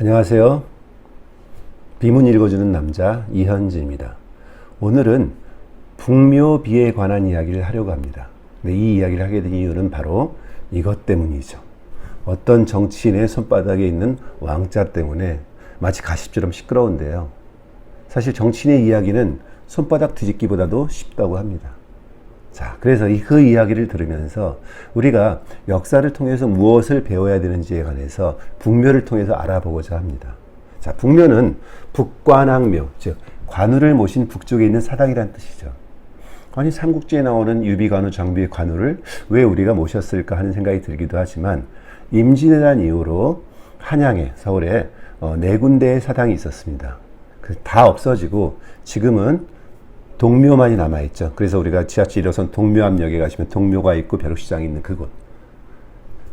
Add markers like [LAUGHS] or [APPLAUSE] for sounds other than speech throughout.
안녕하세요. 비문 읽어주는 남자 이현진입니다. 오늘은 북묘비에 관한 이야기를 하려고 합니다. 이 이야기를 하게 된 이유는 바로 이것 때문이죠. 어떤 정치인의 손바닥에 있는 왕자 때문에 마치 가십처럼 시끄러운데요. 사실 정치인의 이야기는 손바닥 뒤집기보다도 쉽다고 합니다. 자, 그래서 이- 그 이야기를 들으면서 우리가 역사를 통해서 무엇을 배워야 되는지에 관해서 북묘를 통해서 알아보고자 합니다. 자, 북묘는 북관왕묘, 즉 관우를 모신 북쪽에 있는 사당이란 뜻이죠. 아니 삼국지에 나오는 유비관우, 장비의 관우를 왜 우리가 모셨을까 하는 생각이 들기도 하지만 임진왜란 이후로 한양에 서울에 어, 네 군데의 사당이 있었습니다. 그다 없어지고 지금은 동묘만이 남아있죠. 그래서 우리가 지하철 1호선 동묘암역에 가시면 동묘가 있고 벼룩시장이 있는 그곳.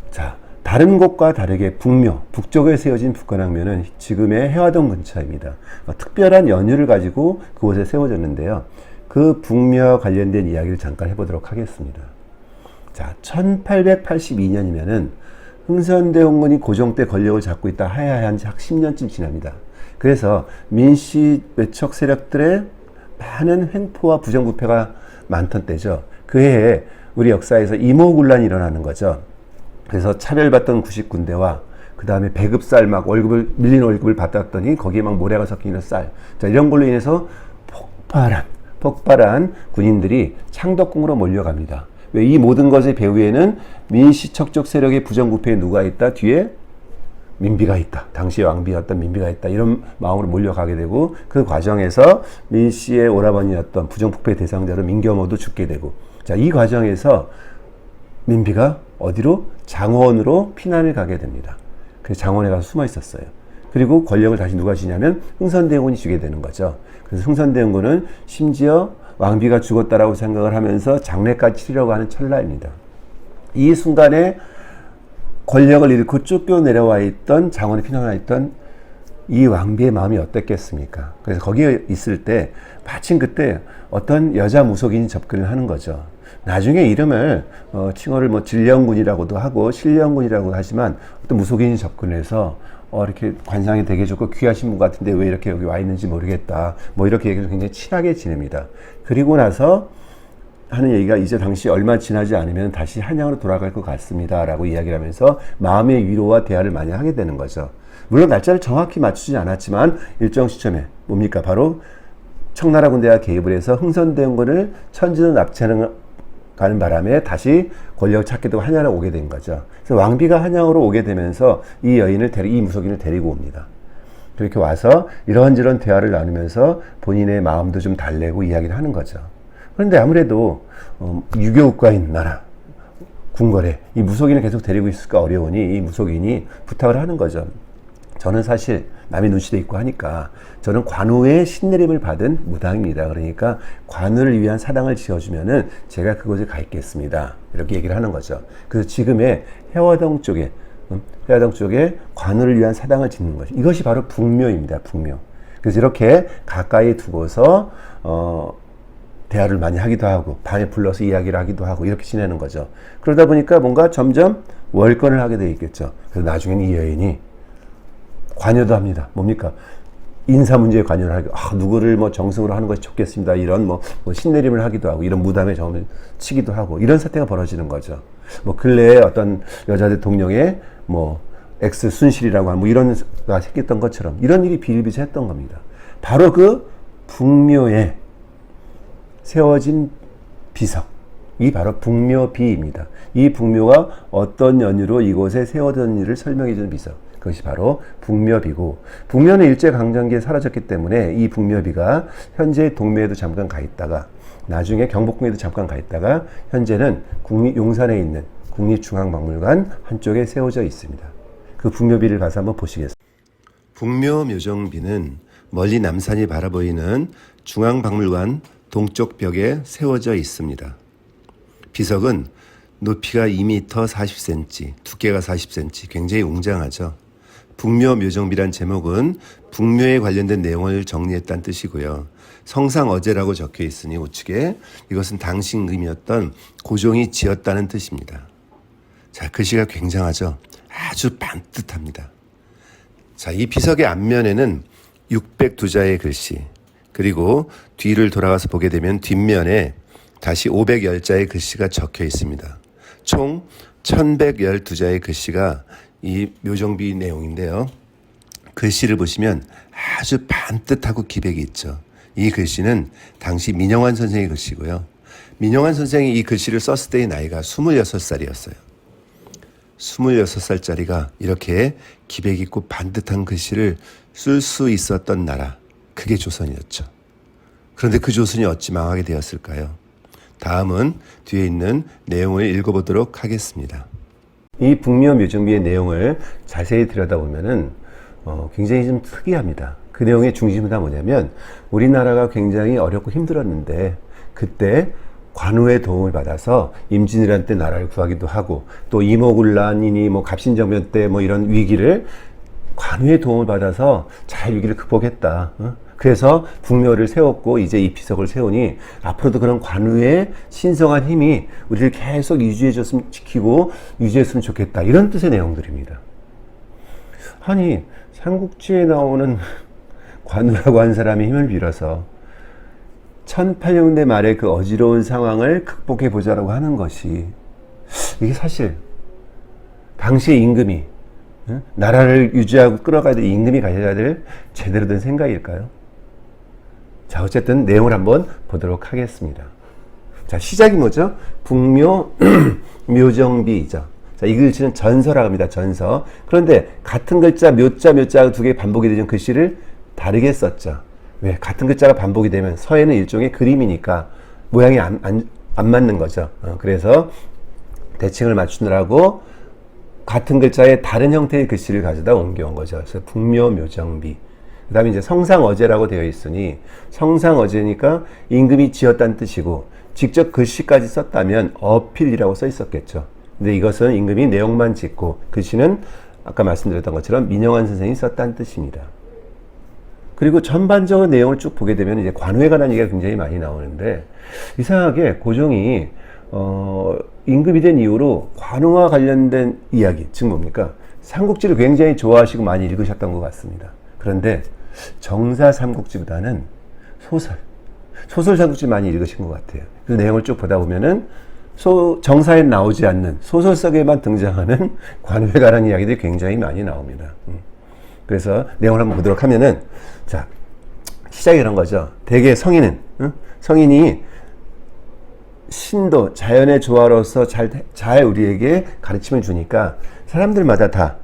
자, 다른 곳과 다르게 북묘, 북쪽에 세워진 북관왕묘는 지금의 해화동 근처입니다. 어, 특별한 연유를 가지고 그곳에 세워졌는데요. 그 북묘와 관련된 이야기를 잠깐 해보도록 하겠습니다. 자, 1882년이면은 흥선대원군이 고종 때 권력을 잡고 있다 하야한 지약 10년쯤 지납니다. 그래서 민씨 외척 세력들의 많은 횡포와 부정부패가 많던 때죠. 그 해에 우리 역사에서 이모군란이 일어나는 거죠. 그래서 차별받던 구식 군대와 그 다음에 배급쌀 막 월급을 밀린 월급을 받았더니 거기에 막 모래가 섞여 있는 쌀. 자 이런 걸로 인해서 폭발한 폭발한 군인들이 창덕궁으로 몰려갑니다. 왜 이 모든 것의 배후에는 민시척적 세력의 부정부패에 누가 있다 뒤에 민비가 있다. 당시 왕비였던 민비가 있다. 이런 마음으로 몰려가게 되고 그 과정에서 민 씨의 오라버니였던 부정부패 대상자로 민겸호도 죽게 되고 자 이 과정에서 민비가 어디로 장원으로 피난을 가게 됩니다. 그래서 장원에 가서 숨어 있었어요. 그리고 권력을 다시 누가 쥐냐면 흥선대원군이 쥐게 되는 거죠. 그래서 흥선대원군은 심지어 왕비가 죽었다라고 생각을 하면서 장례까지 치르려고 하는 찰나입니다. 이 순간에 권력을 잃고 쫓겨 내려와 있던 장원에 피난와 있던 이 왕비의 마음이 어땠겠습니까? 그래서 거기에 있을 때 마침 그때 어떤 여자 무속인이 접근을 하는 거죠. 나중에 이름을 어, 칭호를 뭐 진령군이라고도 하고 신령군이라고 하지만 어떤 무속인이 접근해서 어, 이렇게 관상이 되게 좋고 귀하신 분 같은데 왜 이렇게 여기 와 있는지 모르겠다. 뭐 이렇게 얘기해서 굉장히 친하게 지냅니다. 그리고 나서 하는 얘기가 이제 당시 얼마 지나지 않으면 다시 한양으로 돌아갈 것 같습니다 라고 이야기를 하면서 마음의 위로와 대화를 많이 하게 되는 거죠. 물론 날짜를 정확히 맞추지 않았지만 일정 시점에 뭡니까 바로 청나라 군대가 개입을 해서 흥선대원군을 천지로 납치하는 가는 바람에 다시 찾게 되고 한양으로 오게 된 거죠. 그래서 왕비가 한양으로 오게 되면서 이 여인을 데리 이 무속인을 데리고 옵니다. 그렇게 와서 이런저런 대화를 나누면서 본인의 마음도 좀 달래고 이야기를 하는 거죠. 그런데 아무래도 어, 유교 국가인 나라 궁궐에 이 무속인을 계속 데리고 있을까 어려우니 이 무속인이 부탁을 하는 거죠. 저는 사실 남의 눈치도 있고 하니까 저는 관우의 신내림을 받은 무당입니다. 그러니까 관우를 위한 사당을 지어주면은 제가 그곳에 가 있겠습니다. 이렇게 얘기를 하는 거죠. 그래서 지금의 해화동 쪽에 음, 해화동 쪽에 관우를 위한 사당을 짓는 거죠. 이것이 바로 북묘입니다. 북묘. 그래서 이렇게 가까이 두고서 어, 대화를 많이 하기도 하고 밤에 불러서 이야기를 하기도 하고 이렇게 지내는 거죠. 그러다 보니까 뭔가 점점 월권을 하게 되겠죠. 그래서 나중에는 이 여인이 관여도 합니다. 뭡니까? 인사 문제에 관여를 하고, 아, 누구를 뭐 정승으로 하는 것이 좋겠습니다. 이런 뭐, 뭐 신내림을 하기도 하고, 이런 무담의 점을 치기도 하고, 이런 사태가 벌어지는 거죠. 뭐, 근래에 어떤 여자 대통령의 뭐, 엑스 순실이라고 하는 뭐 이런 가 생겼던 것처럼 이런 일이 비일비재했던 겁니다. 바로 그 북묘에 세워진 비석. 이 바로 북묘비입니다. 이 북묘가 어떤 연유로 이곳에 세워진 일을 설명해 주는 비석. 그것이 바로 북묘비고 북묘는 일제 강점기에 사라졌기 때문에 이 북묘비가 현재 동묘에도 잠깐 가 있다가 나중에 경복궁에도 잠깐 가 있다가 현재는 국립 용산에 있는 국립중앙박물관 한쪽에 세워져 있습니다. 그 북묘비를 가서 한번 보시겠습니다. 북묘 묘정비는 멀리 남산이 바라보이는 중앙박물관 동쪽 벽에 세워져 있습니다. 비석은 높이가 2m 40cm, 두께가 40cm, 굉장히 웅장하죠. 북묘 묘정비란 제목은 북묘에 관련된 내용을 정리했다는 뜻이고요. 성상 어제라고 적혀 있으니 우측에 이것은 당시 임금이었던 고종이 지었다는 뜻입니다. 자, 글씨가 굉장하죠. 아주 반듯합니다. 자, 이 비석의 앞면에는 602자의 글씨, 그리고 뒤를 돌아가서 보게 되면 뒷면에 다시 510자의 글씨가 적혀 있습니다. 총 1112자의 글씨가 이 묘정비 내용인데요. 글씨를 보시면 아주 반듯하고 기백이 있죠. 이 글씨는 당시 민영환 선생의 글씨고요. 민영환 선생이 이 글씨를 썼을 때의 나이가 26살이었어요. 26살짜리가 이렇게 기백 있고 반듯한 글씨를 쓸 수 있었던 나라, 그게 조선이었죠. 그런데 그 조선이 어찌 망하게 되었을까요? 다음은 뒤에 있는 내용을 읽어보도록 하겠습니다. 이 북미어 묘정비의 내용을 자세히 들여다보면은 어, 굉장히 좀 특이합니다. 그 내용의 중심은 다 뭐냐면 우리나라가 굉장히 어렵고 힘들었는데 그때 관우의 도움을 받아서 임진왜란 때 나라를 구하기도 하고 또 이모군란이니 뭐 갑신정변 때 뭐 이런 위기를 관우의 도움을 받아서 잘 위기를 극복했다. 어? 그래서 북묘를 세웠고 이제 이 비석을 세우니 앞으로도 그런 관우의 신성한 힘이 우리를 계속 유지해 줬으면 지키고 유지했으면 좋겠다. 이런 뜻의 내용들입니다. 아니 삼국지에 나오는 [LAUGHS] 관우라고 한 사람이 힘을 빌어서 1800년대 말에 그 어지러운 상황을 극복해 보자라고 하는 것이 이게 사실 당시의 임금이 응? 나라를 유지하고 끌어가야 될 임금이 가져야 될 제대로 된 생각일까요? 자, 어쨌든 내용을 한번 보도록 하겠습니다. 자, 시작이 뭐죠? 북묘 [CLEARS THROAT] 묘정비죠. 자, 이 글씨는 전서라고 합니다. 전서. 그런데 같은 글자 묘자 묘자 두 개 반복이 되는 글씨를 다르게 썼죠. 왜? 같은 글자가 반복이 되면 서에는 일종의 그림이니까 모양이 안, 안, 안 맞는 거죠. 어, 그래서 대칭을 맞추느라고 같은 글자의 다른 형태의 글씨를 가져다 옮겨온 거죠. 그래서 북묘 묘정비. 그 다음에 이제 성상어제라고 되어 있으니 성상어제니까 임금이 지었다는 뜻이고 직접 글씨까지 썼다면 어필이라고 써 있었겠죠. 근데 이것은 임금이 내용만 짓고 글씨는 아까 말씀드렸던 것처럼 민영환 선생이 썼다는 뜻입니다. 그리고 전반적인 내용을 쭉 보게 되면 이제 관우에 관한 얘기가 굉장히 많이 나오는데 이상하게 고종이 어, 임금이 된 이후로 관우와 관련된 이야기, 즉 뭡니까? 삼국지를 굉장히 좋아하시고 많이 읽으셨던 것 같습니다. 그런데 정사 삼국지보다는 소설, 소설 삼국지 많이 읽으신 것 같아요. 그 내용을 쭉 보다 보면은 소, 정사에 나오지 않는 소설 속에만 등장하는 [LAUGHS] 관우에 관한 이야기들이 굉장히 많이 나옵니다. 음. 그래서 내용을 한번 보도록 하면은 자 시작이 이런 거죠. 대개 성인은 응? 성인이 신도 자연의 조화로서 잘, 잘 우리에게 가르침을 주니까 사람들마다 다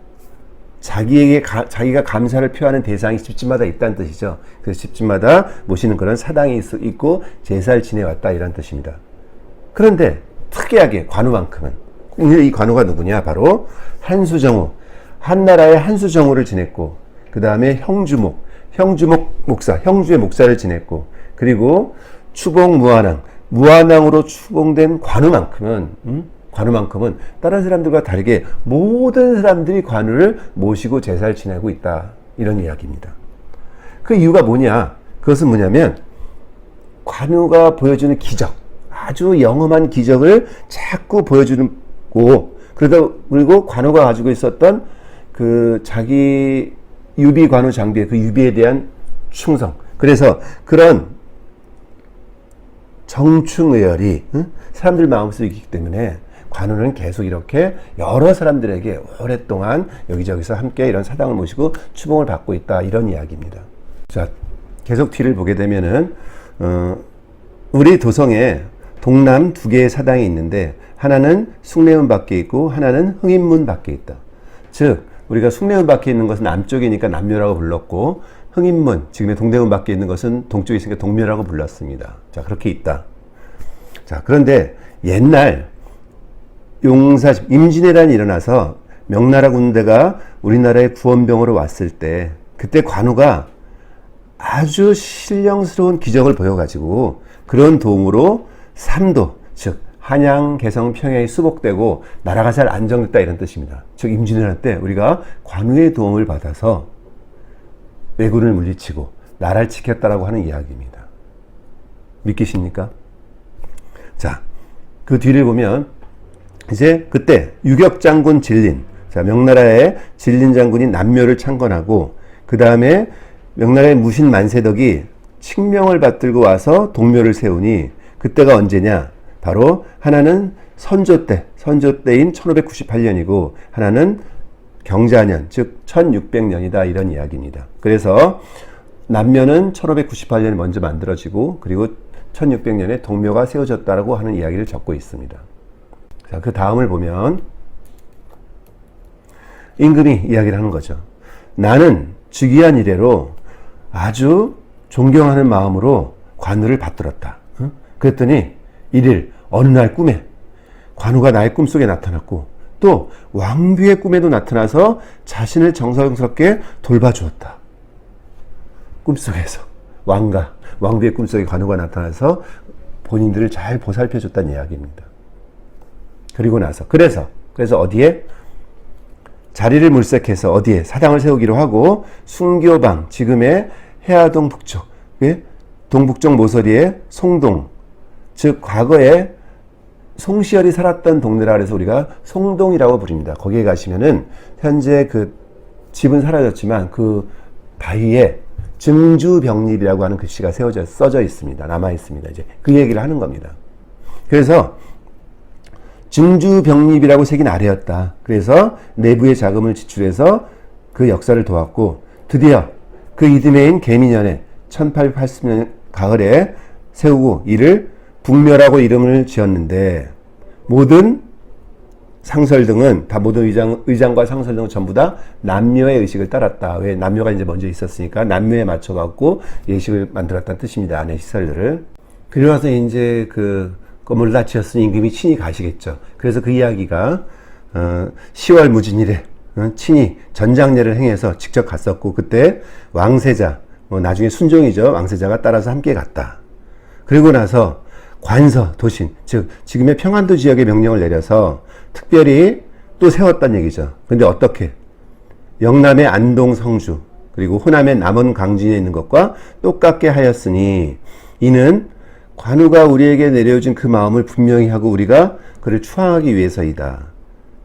자기에게 가, 자기가 감사를 표하는 대상이 집집마다 있다는 뜻이죠. 그래서 집집마다 모시는 그런 사당이 있, 있고 제사를 지내왔다 이런 뜻입니다. 그런데 특이하게 관우만큼은 이 관우가 누구냐? 바로 한수정우 한나라의 한수정우를 지냈고 그 다음에 형주목 형주목 목사 형주의 목사를 지냈고 그리고 추봉 무한왕 무한왕으로 추봉된 관우만큼은 음? 관우만큼은 다른 사람들과 다르게 모든 사람들이 관우를 모시고 제사를 지내고 있다 이런 이야기입니다. 그 이유가 뭐냐? 그것은 뭐냐면 관우가 보여주는 기적 아주 영험한 기적을 자꾸 보여주는 고 그러다 그리고 관우가 가지고 있었던 그 자기 유비 관우 장비의 그 유비에 대한 충성. 그래서 그런 정충의열이 응? 사람들 마음속에 있기 때문에 관우는 계속 이렇게 여러 사람들에게 오랫동안 여기저기서 함께 이런 사당을 모시고 추봉을 받고 있다 이런 이야기입니다. 자, 계속 뒤를 보게 되면은 어, 우리 도성에 동남 두 개의 사당이 있는데 하나는 숭례문 밖에 있고 하나는 흥인문 밖에 있다. 즉 우리가 숭례문 밖에 있는 것은 남쪽이니까 남묘라고 불렀고 흥인문 지금의 동대문 밖에 있는 것은 동쪽에 있으니까 동묘라고 불렀습니다. 자 그렇게 있다. 자 그런데 옛날 용사 임진왜란이 일어나서 명나라 군대가 우리나라에 구원병으로 왔을 때 그때 관우가 아주 신령스러운 기적을 보여가지고 그런 도움으로 삼도 즉 한양, 개성, 평양이 수복되고 나라가 잘 안정됐다 이런 뜻입니다. 즉 임진왜란 때 우리가 관우의 도움을 받아서 왜군을 물리치고 나라를 지켰다라고 하는 이야기입니다. 믿기십니까? 자, 그 뒤를 보면 이제 그때 유격 장군 진린 자, 명나라의 진린 장군이 남묘를 창건하고 그 다음에 명나라의 무신 만세덕이 칙명을 받들고 와서 동묘를 세우니 그때가 언제냐? 바로 하나는 선조 때, 선조 때인 1598년이고 하나는 경자년, 즉 1600년이다 이런 이야기입니다. 그래서 남묘는 1598년에 먼저 만들어지고 그리고 1600년에 동묘가 세워졌다라고 하는 이야기를 적고 있습니다. 자, 그 다음을 보면 임금이 이야기를 하는 거죠. 나는 즉위한 이래로 아주 존경하는 마음으로 관우를 받들었다. 응? 그랬더니 일일 어느 날 꿈에 관우가 나의 꿈속에 나타났고 또 왕비의 꿈에도 나타나서 자신을 정성스럽게 돌봐주었다. 꿈속에서 왕가 왕비의 꿈속에 관우가 나타나서 본인들을 잘 보살펴줬다는 이야기입니다. 그리고 나서 그래서 그래서 어디에 자리를 물색해서 어디에 사당을 세우기로 하고 순교방 지금의 해화동 북쪽 예? 동북쪽 모서리의 송동 즉 과거에 송시열이 살았던 동네라 그래서 우리가 송동이라고 부릅니다. 거기에 가시면은 현재 그 집은 사라졌지만 그 바위에 증주병립이라고 하는 글씨가 세워져 써져 있습니다. 남아 있습니다. 이제 그 얘기를 하는 겁니다. 그래서 증주병립이라고 새긴 아래였다. 그래서 내부의 자금을 지출해서 그 역사를 도왔고 드디어 그 이듬해인 개미년에 1880년 가을에 세우고 이를 북묘라고 이름을 지었는데 모든 상설 등은 다 모든 의장, 의장과 상설 등은 전부 다 남묘의 의식을 따랐다. 왜 남묘가 이제 먼저 있었으니까 남묘에 맞춰갖고 예식을 만들었다는 뜻입니다. 안에 시설들을. 그리고 나서 이제 그 건물을 다 지었으니 임금이 친히 가시겠죠. 그래서 그 이야기가 어, 10월 무진일에 어, 친히 전장례를 행해서 직접 갔었고 그때 왕세자 뭐 나중에 순종이죠. 왕세자가 따라서 함께 갔다. 그리고 나서 관서 도신 즉 지금의 평안도 지역의 명령을 내려서 특별히 또 세웠다는 얘기죠. 근데 어떻게 영남의 안동 성주 그리고 호남의 남원 강진에 있는 것과 똑같게 하였으니 이는 관우가 우리에게 내려준 그 마음을 분명히 하고 우리가 그를 추앙하기 위해서이다.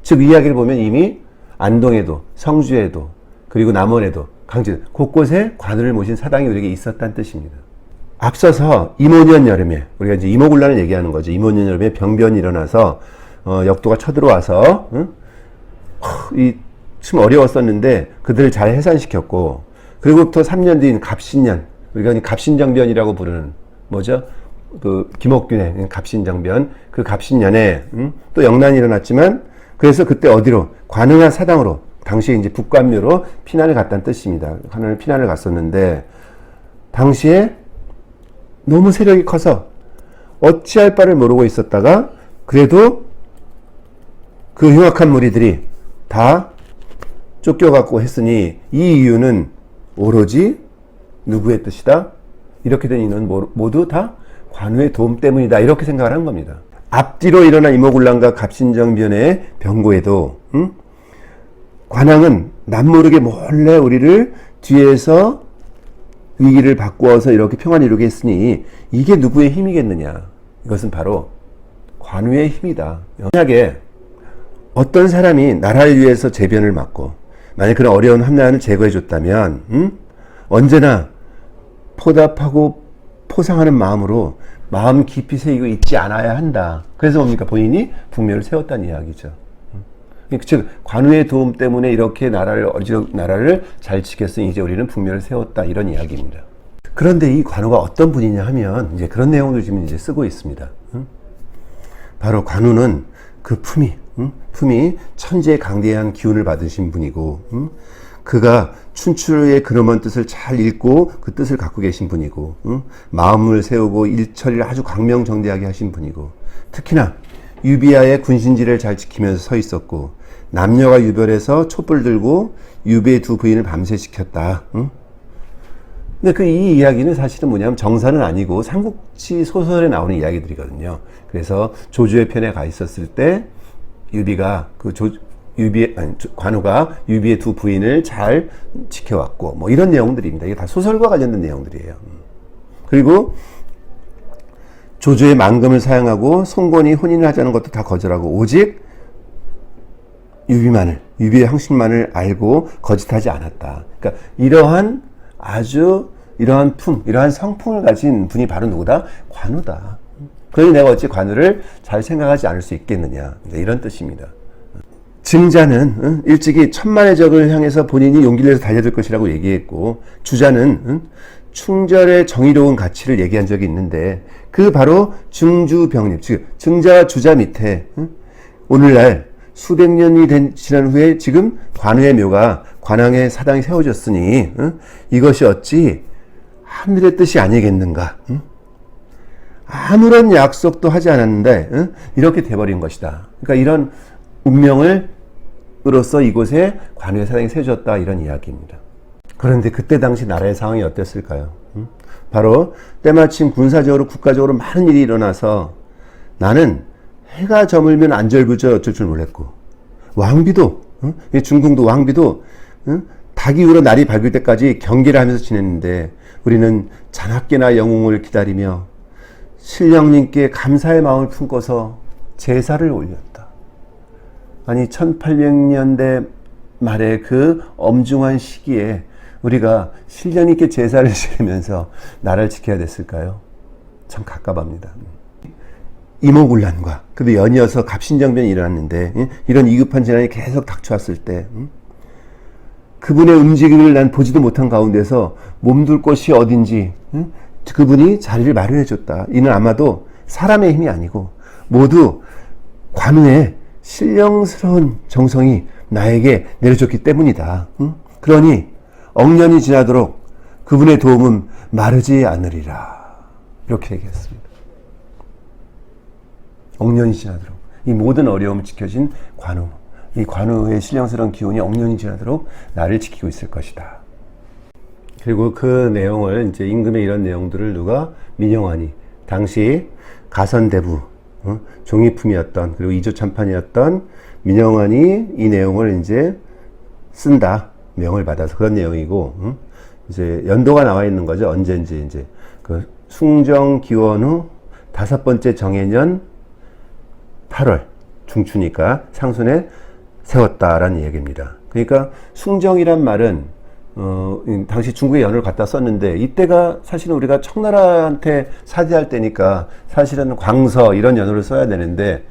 즉 이야기를 보면 이미 안동에도 성주에도 그리고 남원에도 강진 곳곳에 관우를 모신 사당이 우리에게 있었다는 뜻입니다. 앞서서 이모년 여름에 우리가 이제 이모군란을 얘기하는 거죠. 이모년 여름에 병변이 일어나서 어, 역도가 쳐들어와서 응? 이참 어려웠었는데 그들을 잘 해산시켰고 그리고부터 3년 뒤인 갑신년 우리가 갑신정변이라고 부르는 뭐죠? 그 김옥균의 갑신정변 그 갑신년에 음? 또 영난이 일어났지만 그래서 그때 어디로 관흥한 사당으로 당시에 이제 북관묘로 피난을 갔다는 뜻입니다. 하늘 피난을 갔었는데 당시에 너무 세력이 커서 어찌할 바를 모르고 있었다가 그래도 그 흉악한 무리들이 다 쫓겨갖고 했으니 이 이유는 오로지 누구의 뜻이다? 이렇게 된 이유는 모두 다 관우의 도움 때문이다. 이렇게 생각을 한 겁니다. 앞뒤로 일어난 이모군란과 갑신정변의 병고에도 음? 관왕은 남모르게 몰래 우리를 뒤에서 위기를 바꾸어서 이렇게 평안을 이루게 했으니 이게 누구의 힘이겠느냐? 이것은 바로 관우의 힘이다. 만약에 어떤 사람이 나라를 위해서 재변을 맡고 만약 그런 어려운 함난을 제거해 줬다면 음? 언제나 포답하고 포상하는 마음으로 마음 깊이 새기고 있지 않아야 한다. 그래서 뭡니까? 본인이 북멸을 세웠다는 이야기죠. 즉 관우의 도움 때문에 이렇게 나라를 어지럽 나라를 잘 지켰으니 이제 우리는 북멸을 세웠다 이런 이야기입니다. 그런데 이 관우가 어떤 분이냐 하면 이제 그런 내용을 지금 이제 쓰고 있습니다. 바로 관우는 그 품이 품이 천지의 강대한 기운을 받으신 분이고 그가 춘추의 근엄한 뜻을 잘 읽고 그 뜻을 갖고 계신 분이고 마음을 세우고 일처리를 아주 광명정대하게 하신 분이고 특히나 유비아의 군신지를 잘 지키면서 서 있었고 남녀가 유별해서 촛불 들고 유비의 두 부인을 밤새 지켰다. 응? 근데 그 이 이야기는 사실은 뭐냐면 정사는 아니고 삼국지 소설에 나오는 이야기들이거든요. 그래서 조주의 편에 가 있었을 때 유비가 그 조, 유비 아니 관우가 유비의 두 부인을 잘 지켜왔고 뭐 이런 내용들입니다. 이게 다 소설과 관련된 내용들이에요. 그리고 조주의 망금을 사용하고 송건이 혼인을 하자는 것도 다 거절하고 오직 유비만을 유비의 형식만을 알고 거짓하지 않았다. 그러니까 이러한 아주 이러한 품, 이러한 성품을 가진 분이 바로 누구다? 관우다. 그러니 내가 어찌 관우를 잘 생각하지 않을 수 있겠느냐. 이런 뜻입니다. 증자는 응? 일찍이 천만의 적을 향해서 본인이 용기를 내서 달려들 것이라고 얘기했고 주자는 응? 충절의 정의로운 가치를 얘기한 적이 있는데 그 바로 중주병립 즉 증자와 주자 밑에 응? 오늘날 수백 년이 된 지난 후에 지금 관우의 묘가 관왕의 사당이 세워졌으니 응? 이것이 어찌 하늘의 뜻이 아니겠는가? 응? 아무런 약속도 하지 않았는데 응? 이렇게 돼버린 것이다. 그러니까 이런 운명을 으로서 이곳에 관우의 사당이 세워졌다 이런 이야기입니다. 그런데 그때 당시 나라의 상황이 어땠을까요? 응? 바로 때마침 군사적으로 국가적으로 많은 일이 일어나서 나는 해가 저물면 안절부절 어쩔 줄 몰랐고 왕비도 응? 이 중궁도 왕비도 응? 닭이 울어 날이 밝을 때까지 경계를 하면서 지냈는데 우리는 자나깨나 영웅을 기다리며 신령님께 감사의 마음을 품고서 제사를 올렸다. 아니 1800년대 말에 그 엄중한 시기에 우리가 신령 있게 제사를 [LAUGHS] 지내면서 나라를 지켜야 됐을까요? 참 갑갑합니다. 이모군란과 그도 연이어서 갑신정변이 일어났는데 예? 이런 이급한 재난이 계속 닥쳐왔을 때 음? 그분의 움직임을 난 보지도 못한 가운데서 몸둘 곳이 어딘지 음? 그분이 자리를 마련해 줬다. 이는 아마도 사람의 힘이 아니고 모두 관우의 신령스러운 정성이 나에게 내려줬기 때문이다. 응? 그러니 억년이 지나도록 그분의 도움은 마르지 않으리라. 이렇게 얘기했습니다. 억년이 지나도록 이 모든 어려움을 지켜진 관우. 이 관우의 신령스러운 기운이 억년이 지나도록 나를 지키고 있을 것이다. 그리고 그 내용을 이제 임금의 이런 내용들을 누가 민영환이 당시 가선대부 어? 종이품이었던 그리고 이조 참판이었던 민영환이 이 내용을 이제 쓴다 명을 받아서 그런 내용이고 응? 이제 연도가 나와 있는 거죠 언제인지 이제 그 숭정 기원 후 다섯 번째 정해년 8월 중추니까 상순에 세웠다라는 얘기입니다. 그러니까 숭정이란 말은 어, 당시 중국의 연을 갖다 썼는데 이때가 사실은 우리가 청나라한테 사대할 때니까 사실은 광서 이런 연호를 써야 되는데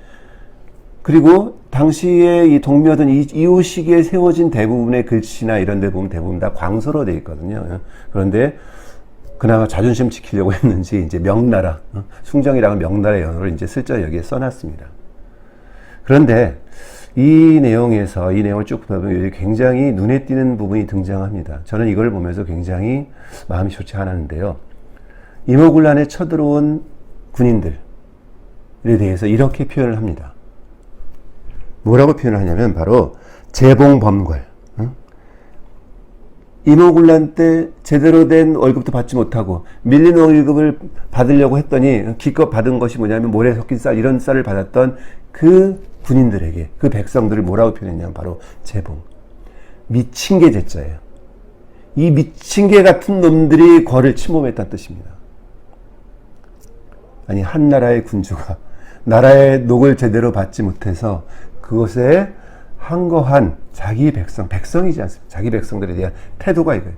그리고 당시에 이 동묘든 이후 시기에 세워진 대부분의 글씨나 이런 데 보면 대부분 다 광서로 되어 있거든요. 그런데 그나마 자존심 지키려고 [LAUGHS] 했는지 이제 명나라 어, 숭정이라는 명나라 연호를 이제 슬쩍 여기에 써놨습니다. 그런데 이 내용에서 이 내용을 쭉 보면 굉장히 눈에 띄는 부분이 등장합니다. 저는 이걸 보면서 굉장히 마음이 좋지 않았는데요. 이모군란에 쳐들어온 군인들에 대해서 이렇게 표현을 합니다. 뭐라고 표현을 하냐면 바로 재봉범궐. 이모군란 때 제대로 된 월급도 받지 못하고 밀린 월급을 받으려고 했더니 기껏 받은 것이 뭐냐면 모래 섞인 쌀 이런 쌀을 받았던 그 군인들에게 그 백성들을 뭐라고 표현했냐면 바로 재봉. 미친 개 제자예요. 이 미친 개 같은 놈들이 거를 침범했다는 뜻입니다. 아니 한 나라의 군주가 나라의 녹을 제대로 받지 못해서 그것에 항거한 자기 백성, 백성이지 않습니까? 자기 백성들에 대한 태도가 이거예요.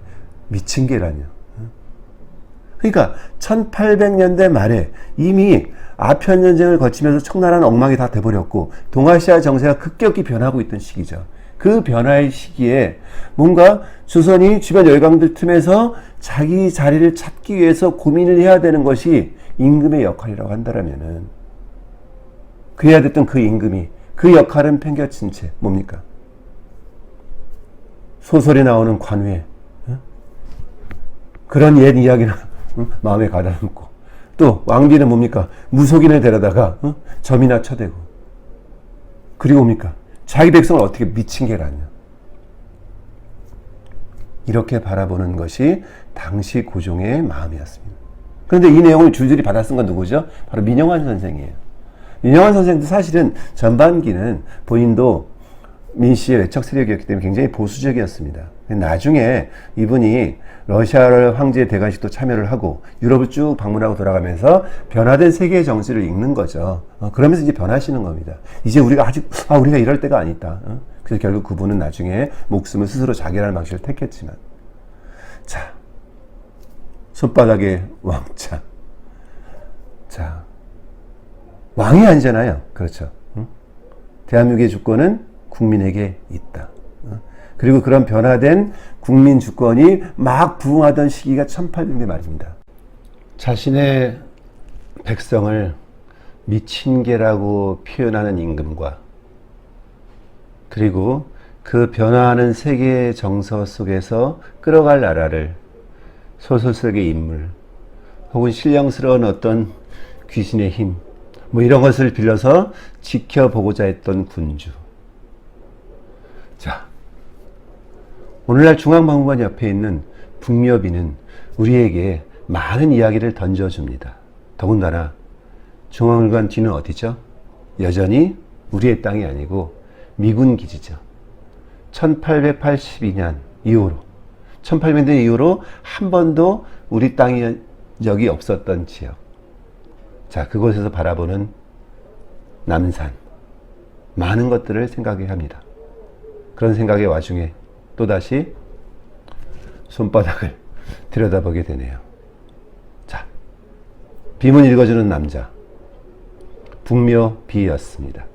미친 개라뇨. 그러니까 1800년대 말에 이미 아편 전쟁을 거치면서 청나라는 엉망이 다 돼버렸고 동아시아 정세가 급격히 변하고 있던 시기죠. 그 변화의 시기에 뭔가 조선이 주변 열강들 틈에서 자기 자리를 찾기 위해서 고민을 해야 되는 것이 임금의 역할이라고 한다면은 그래야 됐던 그 임금이 그 역할은 팽겨친 채 뭡니까? 소설에 나오는 관우의 그런 옛 이야기나 마음에 가다듬고 또 왕비는 뭡니까? 무속인을 데려다가 어? 점이나 쳐대고 그리고 뭡니까? 자기 백성을 어떻게 미친 게라냐 이렇게 바라보는 것이 당시 고종의 마음이었습니다. 그런데 이 내용을 줄줄이 받아 쓴 건 누구죠? 바로 민영환 선생이에요. 민영환 선생도 사실은 전반기는 본인도 민씨의 외척 세력이었기 때문에 굉장히 보수적이었습니다. 나중에 이분이 러시아 황제 대관식도 참여를 하고 유럽을 쭉 방문하고 돌아가면서 변화된 세계의 정치를 읽는 거죠. 어, 그러면서 이제 변하시는 겁니다. 이제 우리가 아직 아 우리가 이럴 때가 아니다. 어? 그래서 결국 그분은 나중에 목숨을 스스로 자결할 방식을 택했지만 자 손바닥에 왕자 자 왕이 아니잖아요 그렇죠 응? 대한민국의 주권은 국민에게 있다 응? 그리고 그런 변화된 국민 주권이 막 부흥하던 시기가 1800년 말입니다 자신의 백성을 미친 개라고 표현하는 임금과 그리고 그 변화하는 세계의 정서 속에서 끌어갈 나라를 소설 속의 인물 혹은 신령스러운 어떤 귀신의 힘, 뭐 이런 것을 빌려서 지켜보고자 했던 군주. 자, 오늘날 중앙박물관 옆에 있는 북묘비는 우리에게 많은 이야기를 던져줍니다. 더군다나 중앙박물관 뒤는 어디죠? 여전히 우리의 땅이 아니고 미군 기지죠. 1882년 이후로 1800년 이후로 한 번도 우리 땅이 적이 없었던 지역. 자, 그곳에서 바라보는 남산. 많은 것들을 생각해 합니다. 그런 생각의 와중에 또다시 손바닥을 [LAUGHS] 들여다보게 되네요. 자, 빔은 읽어주는 남자. 북묘 비였습니다.